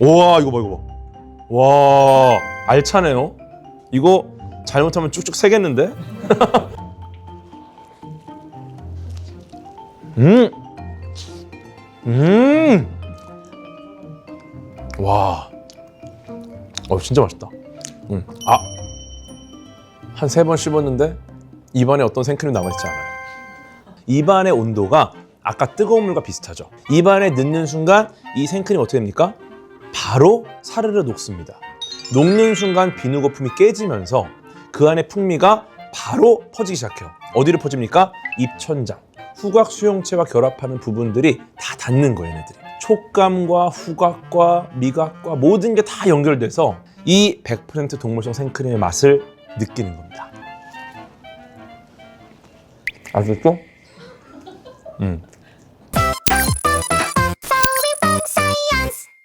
우와 이거 봐 이거 봐. 와 알차네요. 이거 잘못하면 쭉쭉 새겠는데? 음, 음, 와, 어 진짜 맛있다. 음, 아, 한 세 번 씹었는데 입안에 어떤 생크림 남아있지 않아요. 입안의 온도가 아까 뜨거운 물과 비슷하죠. 입안에 넣는 순간 이 생크림 어떻게 됩니까? 바로 사르르 녹습니다. 녹는 순간 비누 거품이 깨지면서 그 안에 풍미가 바로 퍼지기 시작해요. 어디로 퍼집니까? 입천장. 후각 수용체와 결합하는 부분들이 다 닿는 거예요, 얘네들이. 촉감과 후각과 미각과 모든 게 다 연결돼서 이 100% 동물성 생크림의 맛을 느끼는 겁니다. 아셨죠? 음.